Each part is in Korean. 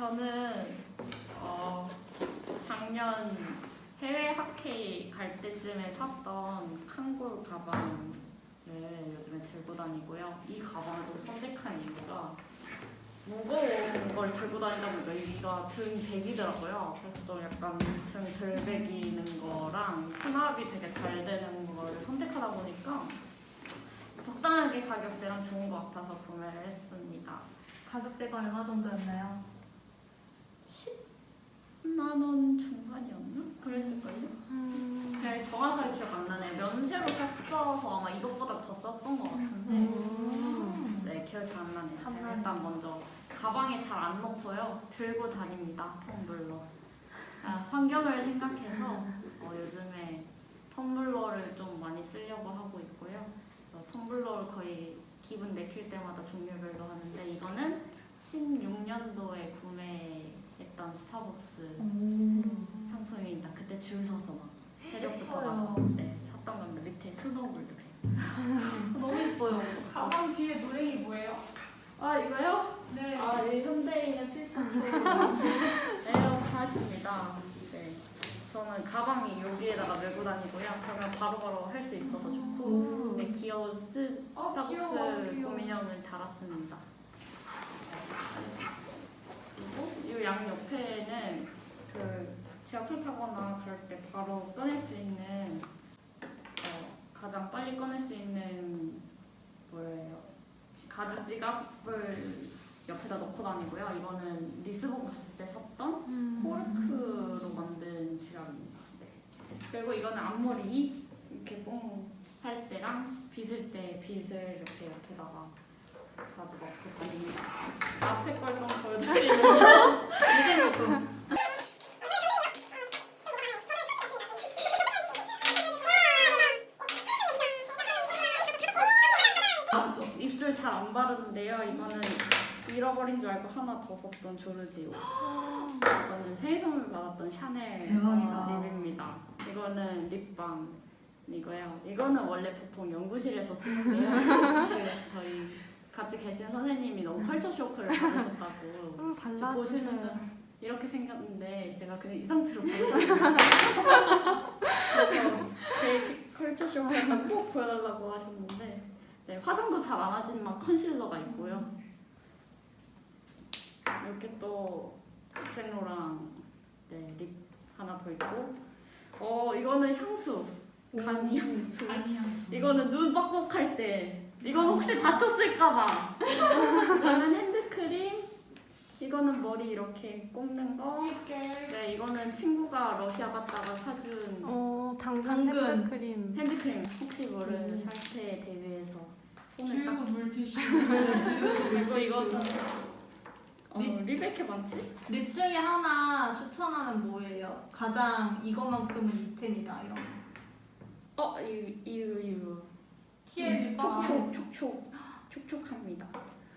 저는 어, 작년 해외 학회 갈 때쯤에 샀던 칸골 가방을 요즘에 들고 다니고요. 이 가방을 좀 선택한 이유가 무거운 걸 들고 다니다 보니까 여기가 등이 베기더라고요. 그래서 좀 약간 등덜 베기는 거랑 수납이 되게 잘 되는 걸 선택하다 보니까 적당하게 가격대랑 좋은 것 같아서 구매를 했습니다. 가격대가 얼마 정도였나요? 10만 원 중반이었나? 그랬을걸요? 제가 정확하게 기억 안. 면세로 샀어서 아마 이것보다 더 썼던 것 같은데 음. 네 기억이 잘 안 나네요. 제가 탐나네. 일단 먼저 가방에 잘 안 넣고요. 들고 다닙니다. 텀블러. 아, 환경을 생각해서 어, 요즘에 텀블러를 좀 많이 쓰려고 하고 있고요. 그래서 텀블러를 거의 기분 내킬 때마다 종류별로 하는데 이거는 16년도에 구매했던 스타벅스 상품입니다. 그때 줄 서서 너무 예뻐요. 가방 뒤에 노랭이 뭐예요? 아 이거요? 네. 아, 이 현대인의 필수품 에어팟입니다. 네. 저는 가방이 여기에다가 메고 다니고요. 그러면 바로바로 할 수 있어서 좋고 오. 네, 귀여운 스 어, 스타벅스 귀여워. 고민형을 달았습니다. 그리고 이 양 옆에는 그 지하철 타거나 그럴 때 바로 꺼낼 수 있는 어, 빨리 꺼낼 수 있는 뭐예요? 가죽 지갑을 옆에다 넣고 다니고요. 이거는 리스본 갔을 때 샀던 코르크로 만든 지갑입니다. 네. 그리고 이거는 앞머리 이렇게 뽕할 때랑 빗을 때 빗을 이렇게 옆에다가 자주 넣고 다닙니다. 앞에 걸좀 보여드리면 미생 용품. 입술 잘 안 바르는데요. 이거는 잃어버린 줄 알고 하나 더 썼던 조르지오. 이거는 생일 선물 받았던 샤넬 대박이다. 립입니다. 이거는 립밤이고요. 이거는 원래 보통 연구실에서 쓰는데요. 그래서 저희 같이 계신 선생님이 너무 컬처 쇼크를 받으셨다고 음, 발라주세요. 보시면은 이렇게 생겼는데 제가 그냥 이 상태로 보여드려요. 그래서 되게 컬처 쇼크했다 꼭 보여달라고 하셨는데 네, 화장도 잘 안 하지만 컨실러가 있고요. 이렇게 또 생로랑 네, 립 하나 더 있고 어 이거는 향수 간이 향수 아니야. 이거는 눈 뻑뻑할 때 이건 혹시 다쳤을까봐 이거는 핸드크림 이거는 머리 이렇게 꼽는 거 쉽게. 네, 이거는 친구가 러시아 갔다가 사준 어, 당근 당근. 핸드크림. 핸드크림 혹시 모르는 상태에 대비해서 주유소 딱 물티슈. 그리고 이것은 어, 립? 립 이렇게 많지? 립 중에 하나 추천하면 뭐예요? 가장 이것만큼은 이템이다 이런 거. 어, 이, 이유, 이유. 키에 립밤. 촉촉, 촉촉, 촉촉합니다.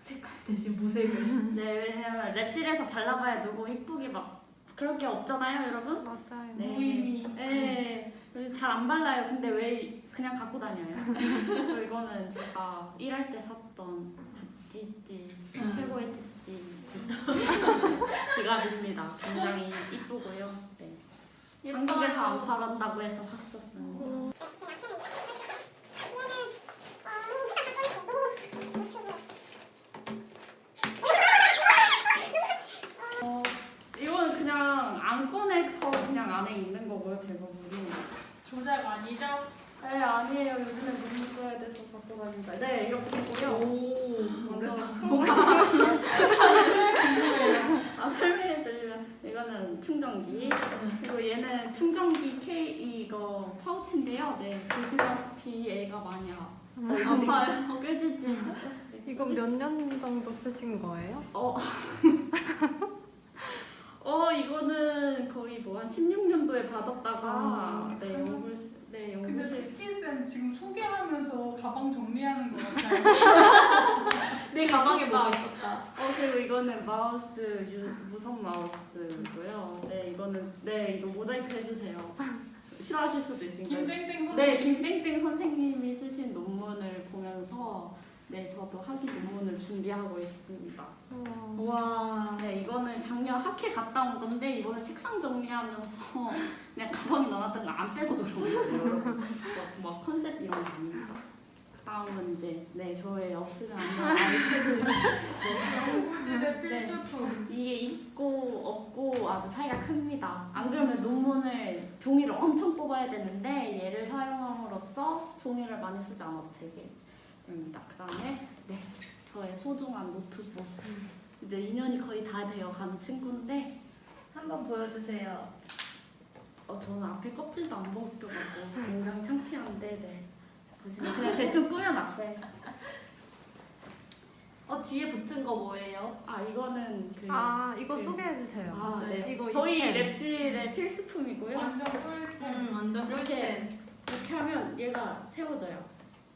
색깔 대신 무색을. 네, 왜냐면 랩실에서 발라봐야 누구 이쁘게 막 그럴 게 없잖아요, 여러분? 맞아요. 네. 네, 그래서 잘안 발라요. 근데 왜 그냥 갖고 다녀요? 그리고 이거는 제가 일할 때 샀던 구찌찌 음. 최고의 찌찌 지갑입니다. 굉장히 이쁘고요. 네. 한국에서 안 팔았다고 해서 샀었습니다. 어, 이거는 그냥 안 꺼내서 그냥 안에 있는 거고요, 대부분이. 조작 아니죠? 네, 아니에요. 요즘에 너무 써야 돼서 갖고 다닙니다. 네, 이렇게 있고요. 오. 궁금해요. 아, 설명해 드리면 이거는 충전기. 그리고 얘는 충전기 K 이거 파우치인데요. 네, 보시다시피 애가 많이 아. 아파요. 꾀지지. 이거 몇년 정도 쓰신 거예요? 어. 어, 이거는 거의 뭐 한 16년도에 받았다가 아, 네, 연구실 네, 근데 연구실 스킨쌤 지금 소개하면서 가방 정리하는 거 같아요. 내 가방에 뭐가 있었다. 어 그리고 이거는 마우스 유, 무선 마우스고요. 네 이거는 네 이거 모자이크 해주세요. 싫어하실 수도 있으니까. 김땡땡 선생님. 네 김땡땡 선생님이 쓰신 논문을 보면서 네 저도 학위 논문을 준비하고 있습니다. 우와. 와. 네 이거는 작년 학회 갔다 온 건데 이번에 책상 정리하면서 그냥 가방에 넣어놨던 거 안 빼서 그런 거예요. 여러분. 막, 막 컨셉 이런 거 아닙니다. 다음은 이제 네 저의 없으면 안 되는 아이패드 연구실의 필수품. 이게 있고 없고 아주 차이가 큽니다. 안 그러면 논문을 종이를 엄청 뽑아야 되는데 얘를 사용함으로써 종이를 많이 쓰지 않아도 되게 됩니다. 그 다음에 네 저의 소중한 노트북 이제 2년이 거의 다 되어 가는 친구인데 한번 보여주세요. 어, 저는 앞에 껍질도 안 벗겨가지고 굉장히 창피한데 네 보시면 그냥 대충 꾸며놨어요. 어 뒤에 붙은 거 뭐예요? 아 이거는 그 아 이거 네. 소개해 주세요. 아, 네. 이거 저희 이템. 랩실의 필수품이고요. 완전 꿀템. 음 완전 이렇게. 꿀템. 이렇게 하면 얘가 세워져요.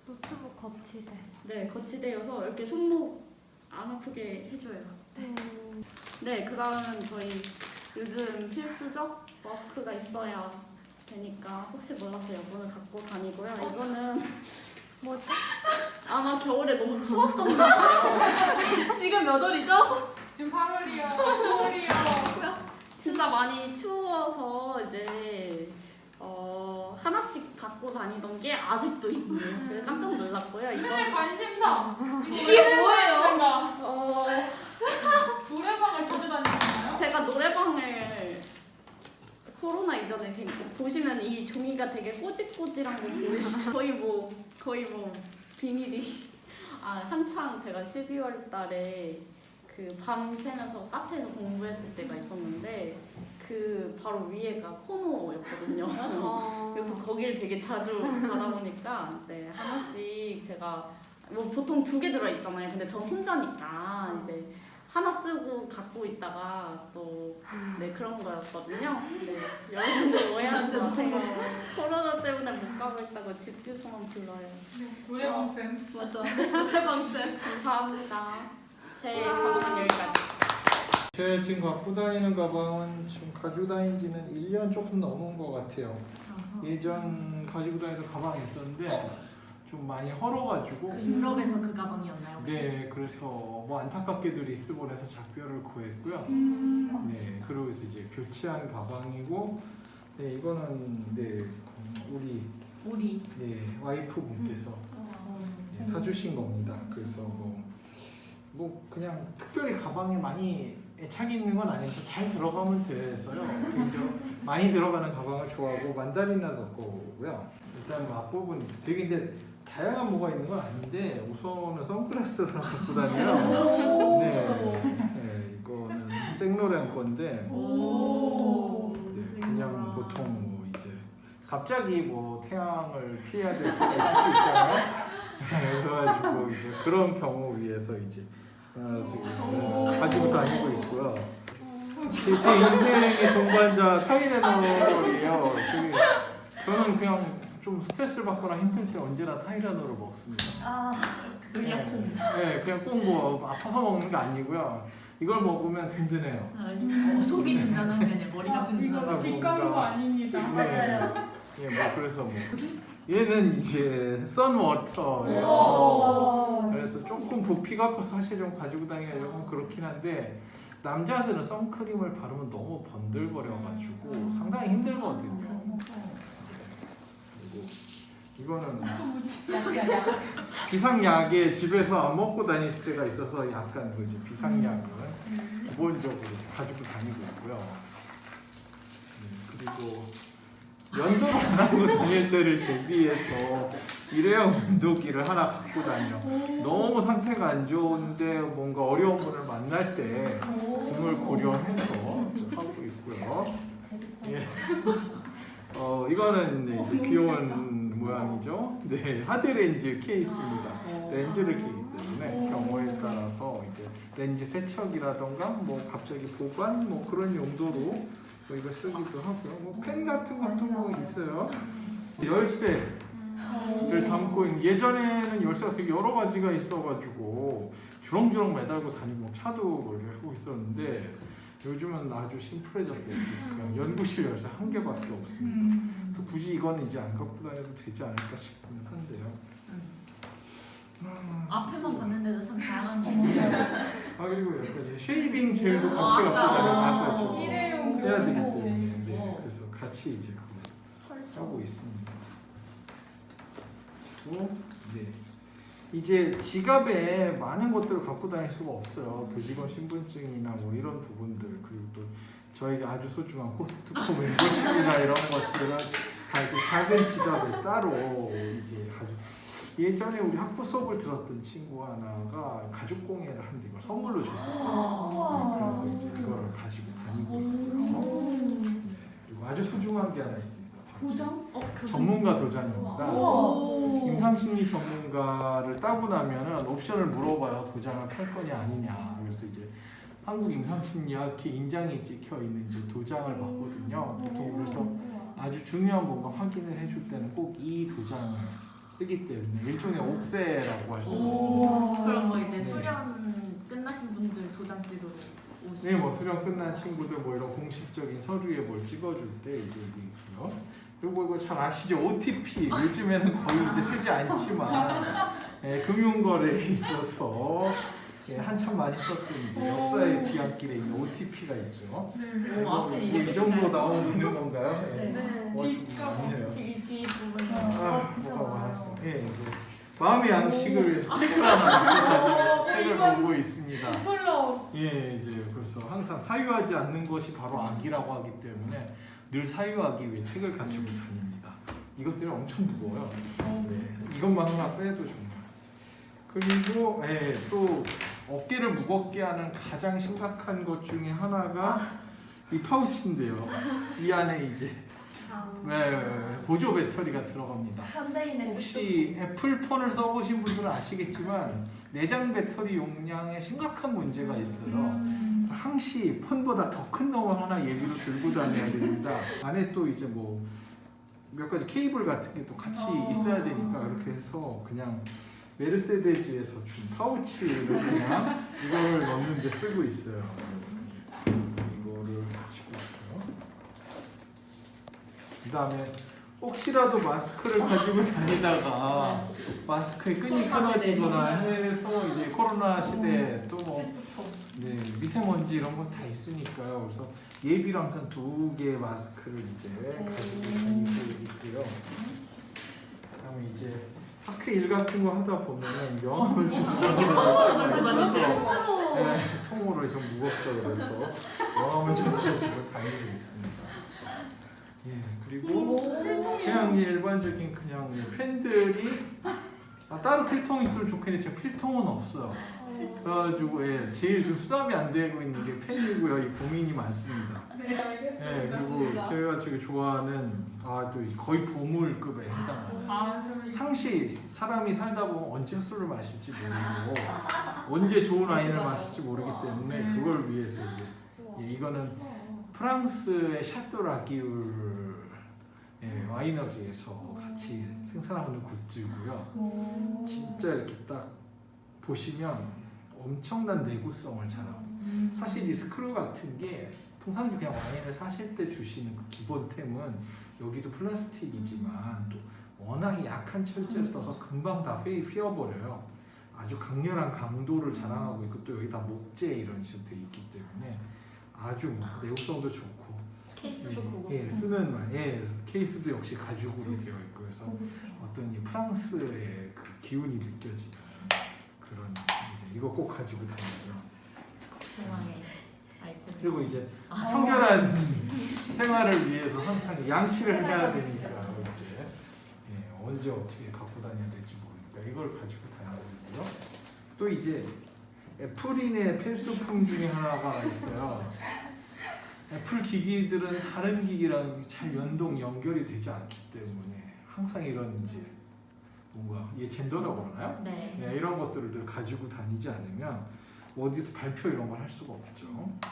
노트북 거치대. 네, 거치대여서 이렇게 손목 안 아프게 해줘요. 음, 네, 그 다음은 저희 요즘 필수죠? 마스크가 있어야 되니까 혹시 몰라서 이거는 갖고 다니고요. 이거는 뭐지? 아마 겨울에 너무 추웠었나 봐요. 지금 몇 월이죠? 지금 8월이요. 9월이요. 진짜 많이 추워서 이제 어, 하나씩 갖고 다니던 게 아직도 있네요. 그래서 깜짝 놀랐고요. 이거 관심사. 이게 뭐예요? 어, 노래방을 자주 다니시나요? 제가 노래방을 코로나 이전에 되게 보시면 이 종이가 되게 꼬질꼬질한 거 보이시죠? 거의 뭐 거의 뭐 비닐이 아 한창 제가 12월 달에 그 밤새면서 카페에서 공부했을 때가 있었는데 그 바로 위에가 코노였거든요. 어, 그래서 거길 되게 자주 가다 보니까 네 하나씩 제가 뭐 보통 두 개 들어 있잖아요. 근데 전 혼자니까 이제 하나 쓰고 갖고 있다가 또 네 그런 거였거든요. 네 여러분들 오해하지 마세요. 코로나 때문에 못 가고 있다고 집 주소만 불러요. 노래방 쌤. 맞아. 노래방쌤. 감사합니다. 제 가방은 여기까지. 제가 지금 갖고 다니는 가방은 지금 가지고 다닌 지는 1년 조금 넘은 것 같아요. 예전 가지고 다니던 가방이 있었는데 좀 많이 헐어가지고 유럽에서 그 가방이었나요? 네 그래서 뭐 안타깝게도 리스본에서 작별을 구했고요. 네 그리고 이제 교체한 가방이고 네 이거는 네 우리 우리. 네 와이프 분께서 네, 사주신 겁니다. 그래서 뭐, 뭐 그냥 특별히 가방에 많이 애착이 있는 건 아니어서 잘 들어가면 돼서요. 개인적으로 많이 들어가는 가방을 좋아하고 만다리나 거고요. 일단 뭐 앞부분 되게 근데 다양한 뭐가 있는 건 아닌데 우선은 선글라스를 하나 갖고 다녀요. 네, 네 이거는 생로렌 건데 오. 네, 그냥 보통 뭐 이제 갑자기 뭐 태양을 피해야 될 때가 있을 수 있잖아요. 네, 그래가지고 이제 그런 경우 위해서 이제 하나씩 네, 가지고 다니고 있고요. 제, 제 인생의 동반자 타이레놀이에요. 되게 저는 그냥 좀 스트레스를 받거나 힘들 때 언제나 타이레놀을 먹습니다. 아. 그 네. 네, 그냥 꼭뭐 아파서 먹는 게 아니고요. 이걸 먹으면 든든해요. 어, 속이 든든한 게 아니라 머리가 아, 든든한 이거 뒷광고 아닙니다. 네. 맞아요. 예, 뭐 그래서 뭐 얘는 이제 선워터예요. 오. 그래서 조금 부피가 커서 사실 좀 가지고 다니기가 조금 그렇긴 한데 남자들은 선크림을 바르면 너무 번들거려가지고 상당히 힘들거든요. 그리고 이거는 비상약에 집에서 안 먹고 다닐 때가 있어서 약간 그 이제 비상약을 기본적으로 이제 가지고 다니고 있고요. 음, 그리고 연도를 안 하고 다닐 때를 대비해서 일회용 운동기를 하나 갖고 다녀. 너무 상태가 안 좋은데 뭔가 어려운 분을 만날 때 그걸 고려해서 좀 하고 있고요. 예. 어 이거는 네, 이제 귀여운 모양이죠. 네 하드렌즈 케이스입니다. 렌즈를 끼기 때문에 경우에 따라서 이제 렌즈 세척이라던가 뭐 갑자기 보관 뭐 그런 용도로 뭐 이걸 쓰기도 하고요. 뭐펜 같은 것도 뭐 있어요. 열쇠를 담고 있는 예전에는 열쇠가 되게 여러 가지가 있어가지고 주렁주렁 매달고 다니고 차도 이렇게 하고 있었는데 요즘은 아주 심플해졌어요. 연구실 열쇠 한 개밖에 없습니다. 그래서 굳이 이거는 이제 안 갖고 다녀도 되지 않을까 싶긴 한데요. 앞에만 봤는데도 참 다양한 게. 아 그리고 약간 이제 쉐이빙 젤도 같이 아, 갖고 맞다. 다녀서 아, 아까 저 일회용 해야 되기 그거. 때문에 네, 어. 그래서 같이 이제 그거 하고 있습니다. 그리고 네. 이제 지갑에 많은 것들을 갖고 다닐 수가 없어요. 교직원 신분증이나 뭐 이런 부분들 그리고 또 저에게 아주 소중한 코스트코 멤버십이나 이런 것들은 다 이렇게 작은 지갑에 따로 이제 가지고 예전에 우리 학부 수업을 들었던 친구 하나가 가죽 공예를 하는데 이걸 선물로 줬었어요. 네, 그래서 이제 이걸 가지고 다니고 있고요. 네, 그리고 아주 소중한 게 하나 있습니다. 제 어, 그 전문가 도장입니다. 오. 임상심리 전문가를 따고 나면은 옵션을 물어봐요. 도장을 팔 거냐 아니냐. 그래서 이제 한국 임상심리학회 인장이 찍혀 있는 이제 도장을 받거든요. 보통 그래서 아주 중요한 뭔가 확인을 해줄 때는 꼭 이 도장을 쓰기 때문에 일종의 옥세라고 할 수 있습니다. 오. 그럼 뭐 이제 네. 수련 끝나신 분들 도장 찍으러 오시죠. 네, 뭐 수련 끝난 친구들 뭐 이런 공식적인 서류에 뭘 찍어줄 때 이제 이게 있고요. 그리고 이거 잘 아시죠? OTP 요즘에는 거의 이제 쓰지 않지만 예, 금융거래에 있어서 예, 한참 많이 썼던 이제 역사의 뒤안길에 있는 OTP가 있죠. 네. 오, 앞에 이게 이 정도 되는 건가요? 예. 네. 어, 좀 많네요. 뒤, 뒤 부분. 아, 진짜 뭐가 많아요. 많았어요. 예, 이제 마음의 양식을 위해서 책을 하나 가지면서 책을 이건- 보고 있습니다. 이걸로 예, 이제 그래서 항상 사유하지 않는 것이 바로 악이라고 하기 때문에 늘 사유하기 위해 책을 가지고 다닙니다. 이것들이 엄청 무거워요. 네, 이것만 하나 빼도 정말. 그리고 예, 또 어깨를 무겁게 하는 가장 심각한 것 중에 하나가 이 파우치인데요. 이 안에 이제 네, 보조 배터리가 들어갑니다. 현대인의 혹시 애플폰을 써보신 분들은 아시겠지만 내장 배터리 용량에 심각한 문제가 있어요. 그래서 항시 폰보다 더 큰 놈을 하나 예비로 들고 다녀야 됩니다. 안에 또 이제 뭐 몇 가지 케이블 같은 게 또 같이 어. 있어야 되니까 그렇게 해서 그냥 메르세데즈에서 준 파우치를 그냥 이걸 넣는 데 쓰고 있어요. 그래서 이거를 가지고 있고요. 그 다음에 혹시라도 마스크를 가지고 다니다가 마스크의 끈이 끊어지거나 해서 이제 코로나 시대에 또뭐 네, 미세먼지 이런 건다 있으니까요. 그래서 예비로 항상 두 개의 마스크를 이제 가지고 다니고 있고요. 그다음에 이제 학회 일 같은 거 하다 보면은 명함을 다니세요? 네, 통으로 좀 무겁죠 그래서 명함을 좀 가지고 다니고 있습니다. 예, 그리고 그냥 일반적인 그냥 펜들이 아, 따로 필통이 있으면 좋겠는데 제가 필통은 없어요. 그래가지고 예, 제일 좀 수납이 안 되고 있는 게 펜이고요. 이 고민이 많습니다. 네 알겠습니다. 예, 그리고 제가 되게 좋아하는 아또 거의 보물급에 해당하는 아 상시 사람이 살다 보면 언제 술을 마실지 모르고 언제 좋은 와인을 마실지 모르기 때문에 그걸 위해서 이제 예, 이거는 프랑스의 샤또 라기울 예, 와이너리에서 같이 생산하고 있는 굿즈고요. 진짜 이렇게 딱 보시면 엄청난 내구성을 자랑하고 사실 이 스크류 같은 게 통상적으로 그냥 와인을 사실 때 주시는 그 기본템은 여기도 플라스틱이지만 또 워낙 약한 철제를 써서 금방 다 휘, 휘어버려요. 아주 강렬한 강도를 자랑하고 있고 또 여기 다 목재 이런 식으로 돼 있기 때문에 아주 뭐 내구성도 좋고 케이스도 그거. 예, 쓰는 말, 예, 케이스도 역시 가죽으로 되어 있고 그래서 어떤 이 프랑스의 그 기운이 느껴지는 그런 이제 이거 꼭 가지고 다니고요. 대망의. 그리고 이제 아. 청결한 생활을 위해서 항상 양치를 해야 되니까 이제 예, 언제 어떻게 갖고 다녀야 될지 모르니까 이걸 가지고 다니고 있고요. 또 이제 애플인의 필수품 중에 하나가 있어요. 애플 기기들은 다른 기기랑 잘 연동 연결이 되지 않기 때문에 항상 이런 이제 뭔가 얘 젠더라고 그러나요? 네. 네, 이런 것들을 늘 가지고 다니지 않으면 어디서 발표 이런 걸 할 수가 없죠.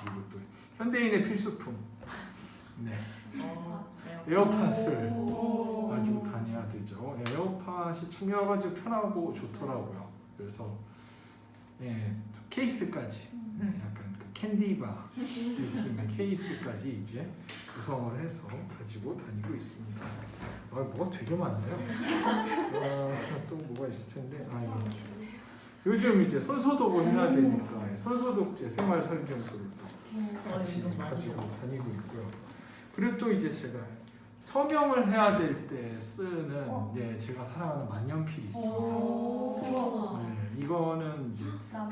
그리고 또 현대인의 필수품, 네, 어, 네. 에어팟을 오. 가지고 다녀야 되죠. 에어팟이 참 여러 가지 편하고 좋더라고요. 그래서 예, 케이스까지 네, 약간 그 캔디바 느낌의 케이스까지 이제 구성을 해서 가지고 다니고 있습니다. 아, 뭐가 되게 많네요. 아, 또 뭐가 있을 텐데. 아, 이거. 요즘 이제 손소독을 해야 되니까 손소독제 생활 살균소를 또 같이 가지고 다니고 있고요. 그리고 또 이제 제가 서명을 해야 될 때 쓰는 네, 제가 사랑하는 만년필이 있습니다. 네, 이거는 이제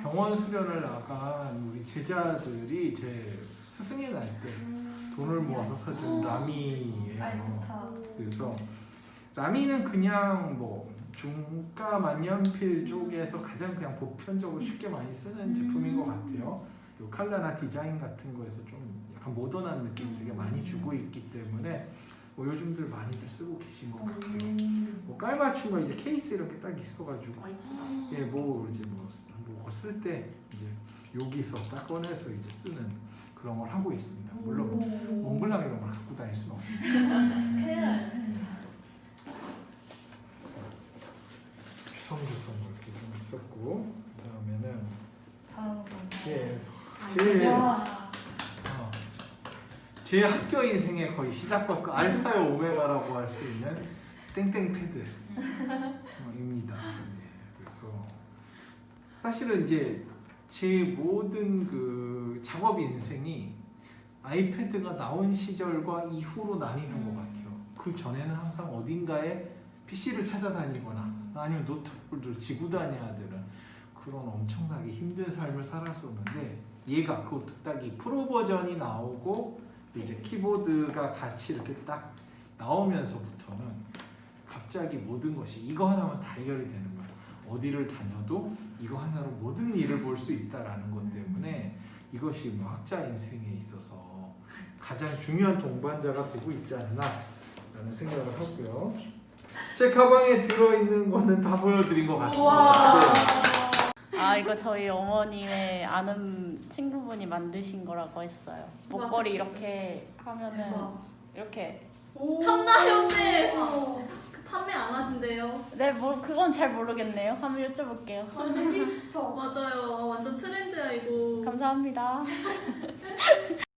병원 수련을 나간 우리 제자들이 제 스승의 날때 돈을 모아서 사준 라미예요. 그래서 라미는 그냥 뭐 중가 만년필 쪽에서 가장 그냥 보편적으로 쉽게 많이 쓰는 제품인 것 같아요. 요 칼라나 디자인 같은 거에서 좀 약간 모던한 느낌 되게 많이 주고 있기 때문에 뭐 요즘들 많이들 쓰고 계신 것 같고요. 뭐 깔맞춤 거 이제 케이스 이렇게 딱 있어가지고. 예, 뭐 이제 뭐뭐쓸 때 이제 여기서 딱 꺼내서 이제 쓰는 그런 걸 하고 있습니다. 물론 뭐 몽블랑 이런 걸 갖고 다닐 수는 없죠. 주섬주섬 이렇게 좀 있었고 그 다음에는 예, 제, 어, 제 학교 인생의 거의 시작과 끝 알파의 오메가라고 할 수 있는 땡땡 패드입니다. 네, 그래서 사실은 이제 제 모든 그 작업 인생이 아이패드가 나온 시절과 이후로 나뉘는 것 같아요. 그 전에는 항상 어딘가에 PC를 찾아다니거나 아니면 노트북을 지고 다녀야 되는 그런 엄청나게 힘든 삶을 살았었는데 얘가 그것도 딱 이 프로 버전이 나오고 이제 키보드가 같이 이렇게 딱 나오면서부터는 갑자기 모든 것이 이거 하나만 다 해결이 되는 거야. 어디를 다녀도 이거 하나로 모든 일을 볼 수 있다라는 것 때문에 이것이 뭐 학자 인생에 있어서 가장 중요한 동반자가 되고 있지 않나라는 생각을 하고요. 제 가방에 들어있는 거는 다 보여드린 것 같습니다. 네. 아 이거 저희 어머님의 아는 친구분이 만드신 거라고 했어요. 목걸이 이렇게 하면은 이렇게 탐나요 쌤. 그 판매 안 하신대요. 네, 뭐 그건 잘 모르겠네요. 한번 여쭤볼게요. 맞아요. 완전 트렌드야 이거. 감사합니다.